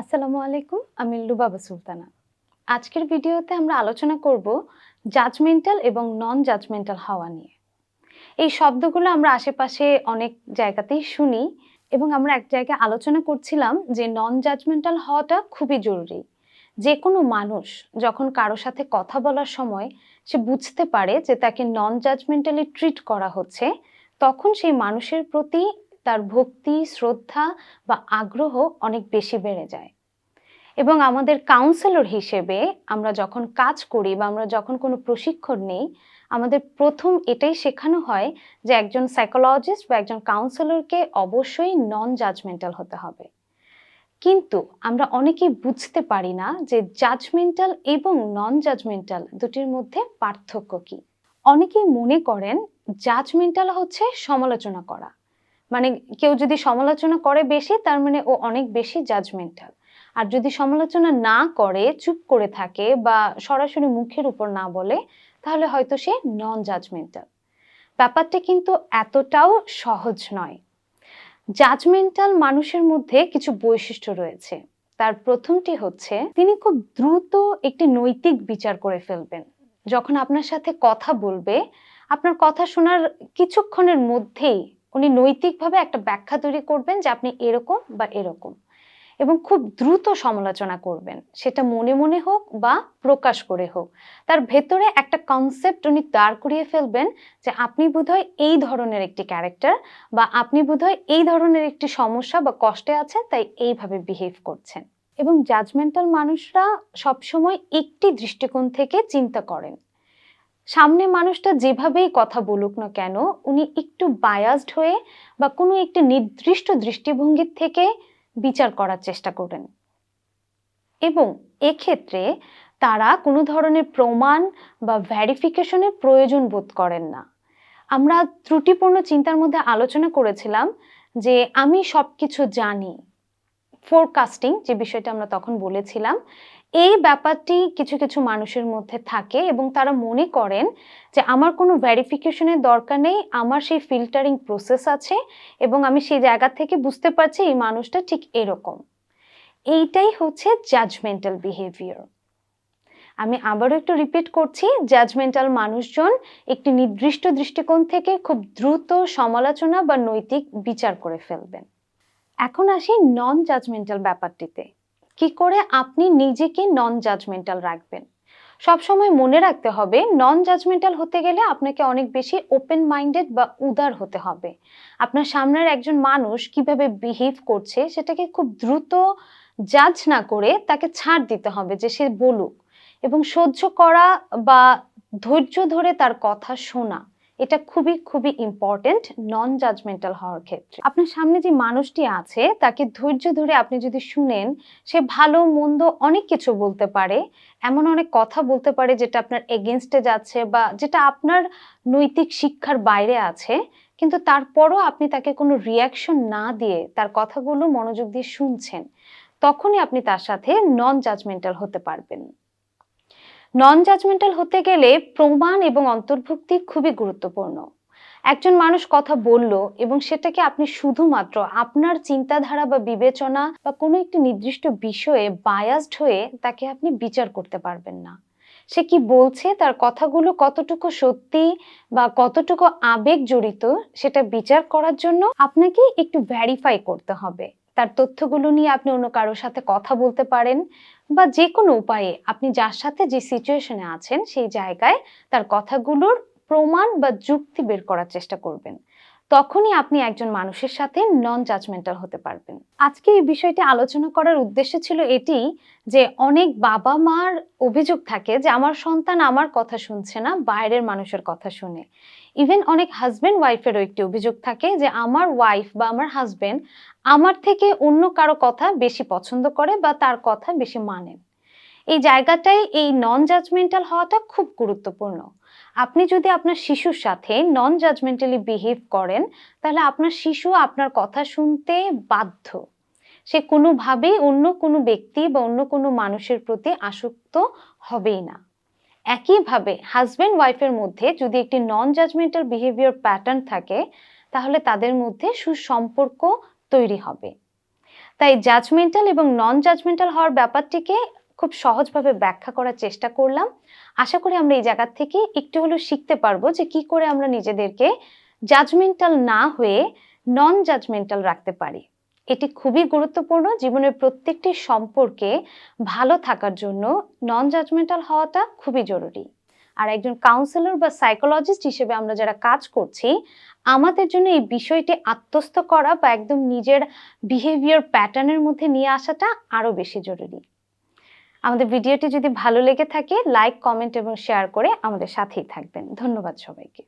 আসসালামু আলাইকুম, আমি লুবাবা সুলতানা। আজকের ভিডিওতে আমরা আলোচনা করব জাজমেন্টাল এবং নন জাজমেন্টাল হওয়া নিয়ে। এই শব্দগুলো আমরা আশেপাশে অনেক জায়গাতেই শুনি এবং আমরা এক জায়গায় আলোচনা করছিলাম যে নন জাজমেন্টাল হওয়াটা খুবই জরুরি। যে কোনো মানুষ যখন কারও সাথে কথা বলার সময় সে বুঝতে পারে যে তাকে নন জাজমেন্টালি ট্রিট করা হচ্ছে, তখন সেই মানুষের প্রতি তার ভক্তি, শ্রদ্ধা বা আগ্রহ অনেক বেশি বেড়ে যায়। এবং আমাদের কাউন্সেলর হিসেবে আমরা যখন কাজ করি বা আমরা যখন কোনো প্রশিক্ষণ নেই, আমাদের প্রথম এটাই শেখানো হয় যে একজন সাইকোলজিস্ট বা একজন কাউন্সেলরকে অবশ্যই নন জাজমেন্টাল হতে হবে। কিন্তু আমরা অনেকেই বুঝতে পারি না যে জাজমেন্টাল এবং নন জাজমেন্টাল দুটির মধ্যে পার্থক্য কি। অনেকেই মনে করেন জাজমেন্টাল হচ্ছে সমালোচনা করা। মানে কেউ যদি সমালোচনা করে বেশি, তার মানে ও অনেক বেশি জাজমেন্টাল আর যদি সমালোচনা না করে, চুপ করে থাকে বা সরাসরি মুখের উপর না বলে, তাহলে হয়তো সে নন জাজমেন্টাল ব্যাপারটা কিন্তু এতটাও সহজ নয়। জাজমেন্টাল মানুষের মধ্যে কিছু বৈশিষ্ট্য রয়েছে। তার প্রথমটি হচ্ছে, তিনি খুব দ্রুত একটি নৈতিক বিচার করে ফেলবেন। যখন আপনার সাথে কথা বলবে, আপনার কথা শোনার কিছুক্ষণের মধ্যেই উনি নৈতিকভাবে একটা ব্যাখ্যা তৈরি করবেন যে আপনি এরকম বা এরকম। এবং খুব দ্রুত সমালোচনা করবেন। সেটা মনে মনে হোক বা প্রকাশ করে হোক। তার ভেতরে একটা কনসেপ্ট উনি দাঁড় করিয়ে ফেলবেন যে আপনি বোধহয় এই ধরনের একটি ক্যারেক্টার বা আপনি বোধহয় এই ধরনের একটি সমস্যা বা কষ্টে আছেন, তাই এইভাবে বিহেভ করছেন। এবং জাজমেন্টাল মানুষরা সবসময় একটি দৃষ্টিকোণ থেকে চিন্তা করেন। সামনে মানুষটা যেভাবেই কথা বলুক না কেন, উনি একটু বায়াসড হয়ে বা কোনো একটি নির্দিষ্ট দৃষ্টিভঙ্গির থেকে বিচার করার চেষ্টা করেন এবং এক্ষেত্রে তারা কোনো ধরনের প্রমাণ বা ভ্যারিফিকেশনের প্রয়োজন বোধ করেন না। আমরা ত্রুটিপূর্ণ চিন্তার মধ্যে আলোচনা করেছিলাম যে আমি সব কিছু জানি। ফোরকাস্টিং যে বিষয়টা আমরা তখন বলেছিলাম এই ব্যাপারটি কিছু কিছু মানুষের মধ্যে থাকে এবং তারা মনে করেন যে আমার কোনো ভ্যারিফিকেশনের দরকার নেই, আমার সেই ফিল্টারিং প্রসেস আছে এবং আমি সেই জায়গা থেকে বুঝতে পারছি এই মানুষটা ঠিক এরকম। এইটাই হচ্ছে জাজমেন্টাল বিহেভিয়ার আমি আবারও একটু রিপিট করছি জাজমেন্টাল মানুষজন একটি নির্দিষ্ট দৃষ্টিকোণ থেকে খুব দ্রুত সমালোচনা বা নৈতিক বিচার করে ফেলবেন। এখন আসি নন জাজমেন্টাল ব্যাপারটিতে। কি করে আপনি নিজেকে নন জাজমেন্টাল রাখবেন? সবসময় মনে রাখতে হবে নন জাজমেন্টাল হতে গেলে আপনাকে অনেক বেশি ওপেন মাইন্ডেড বা উদার হতে হবে। আপনার সামনের একজন মানুষ কীভাবে বিহেভ করছে সেটাকে খুব দ্রুত জাজ না করে তাকে ছাড় দিতে হবে যে সে বলুক। এবং সহ্য করা বা ধৈর্য ধরে তার কথা শোনা এটা খুবই খুবই ইম্পর্টেন্ট নন জাজমেন্টাল হওয়ার ক্ষেত্রে। আপনার সামনে যে মানুষটি আছে, তাকে ধৈর্য ধরে আপনি যদি শুনেন, সে ভালো, মন্দ অনেক কিছু বলতে পারে। এমন অনেক কথা বলতে পারে যেটা আপনার এগেনস্টে যাচ্ছে বা যেটা আপনার নৈতিক শিক্ষার বাইরে আছে, কিন্তু তারপরও আপনি তাকে কোনো রিয়াকশন না দিয়ে তার কথাগুলো মনোযোগ দিয়ে শুনছেন, তখনই আপনি তার সাথে নন জাজমেন্টাল হতে পারবেন। নন জাজমেন্টাল হতে গেলে প্রমাণ এবং অন্তর্ভুক্তি খুবই গুরুত্বপূর্ণ। একজন মানুষ কথা বলল এবং সেটাকে আপনি শুধুমাত্র আপনার চিন্তাধারা বা বিবেচনা বা কোনো একটি নির্দিষ্ট বিষয়ে বায়াসড হয়ে তাকে আপনি বিচার করতে পারবেন না। সে কি বলছে, তার কথাগুলো কতটুকু সত্যি বা কতটুকু আবেগ জড়িত সেটা বিচার করার জন্য আপনাকে একটু ভ্যারিফাই করতে হবে। তার তথ্যগুলো নিয়ে আপনি অন্য কারোর সাথে কথা বলতে পারেন বা যে কোনো উপায়ে আপনি যার সাথে যে সিচুয়েশনে আছেন সেই জায়গায় তার কথাগুলোর প্রমাণ বা যুক্তি বের করার চেষ্টা করবেন। তখনই আপনি একজন মানুষের সাথে নন জাজমেন্টাল হতে পারবেন। আজকে এই বিষয়টি আলোচনা করার উদ্দেশ্য ছিল এটি যে অনেক বাবা মার অভিযোগ থাকে যে, আমার সন্তান আমার কথা শুনছে না, বাইরের মানুষের কথা শুনে। ইভেন অনেক হাজব্যান্ড ওয়াইফেরও একটি অভিযোগ থাকে যে, আমার ওয়াইফ বা আমার হাজবেন্ড আমার থেকে অন্য কারও কথা বেশি পছন্দ করে বা তার কথা বেশি মানেন এই জায়গাটায় এই নন জাজমেন্টাল হওয়াটা খুব গুরুত্বপূর্ণ। আপনি যদি আপনার শিশুর সাথে নন জাজমেন্টালি বিহেভ করেন, তাহলে আপনার শিশু আপনার কথা শুনতে বাধ্য। সে কোনোভাবেই অন্য কোনো ব্যক্তি বা অন্য কোনো মানুষের প্রতি আসক্ত হবেই না। একইভাবে হাজব্যান্ড ওয়াইফের মধ্যে যদি একটি নন জাজমেন্টাল বিহেভিয়ার প্যাটার্ন থাকে, তাহলে তাদের মধ্যে সুসম্পর্ক তৈরি হবে। তাই জাজমেন্টাল এবং নন জাজমেন্টাল হওয়ার ব্যাপারটিকে খুব সহজভাবে ব্যাখ্যা করার চেষ্টা করলাম। আশা করি আমরা এই জায়গা থেকে একটু হলেও শিখতে পারব যে কি করে আমরা নিজেদেরকে জাজমেন্টাল না হয়ে নন জাজমেন্টাল রাখতে পারি। এটি খুবই গুরুত্বপূর্ণ জীবনের প্রত্যেকটি সম্পর্কে ভালো থাকার জন্য নন জাজমেন্টাল হওয়াটা খুবই জরুরি। আর একজন কাউন্সিলর বা সাইকোলজিস্ট হিসেবে আমরা যারা কাজ করছি, আমাদের জন্য এই বিষয়টি আত্মস্থ করা বা একদম নিজের বিহেভিয়ার প্যাটার্নের মধ্যে নিয়ে আসাটা আরও বেশি জরুরি। আমাদের ভিডিওটি যদি ভালো লেগে থাকে লাইক কমেন্ট এবং শেয়ার করে আমাদের সাথেই থাকবেন। ধন্যবাদ সবাইকে।